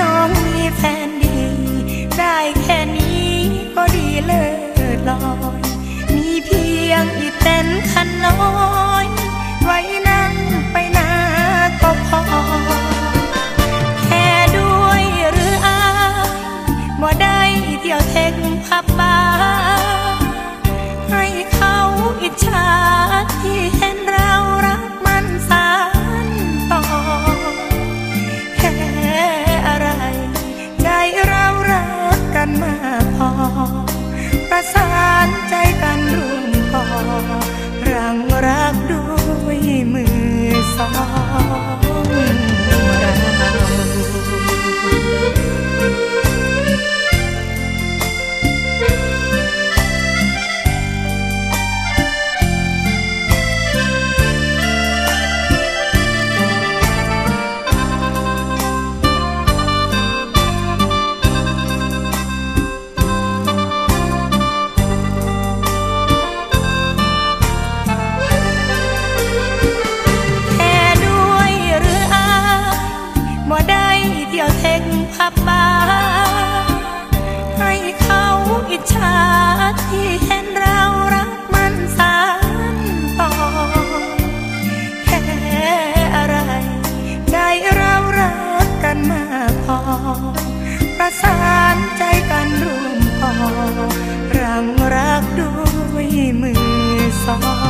น้องมีแฟนดี ได้แค่นี้ก็ดีเลิศลอย มีเพียงอีเต้นคันน้อย ไว้นั่งไปนาก็พอ แค่ด้วยหรืออายบ่ได้เที่ยวเทคพับบ้า ที่ยวเทงพับบาให้เขาอิจฉาที่เห็นเรารักมันสานต่อ แค่อะไรใด้เรารักกันมากพอ ประสานใจกันร่วมพอรังรักด้วยมือสอง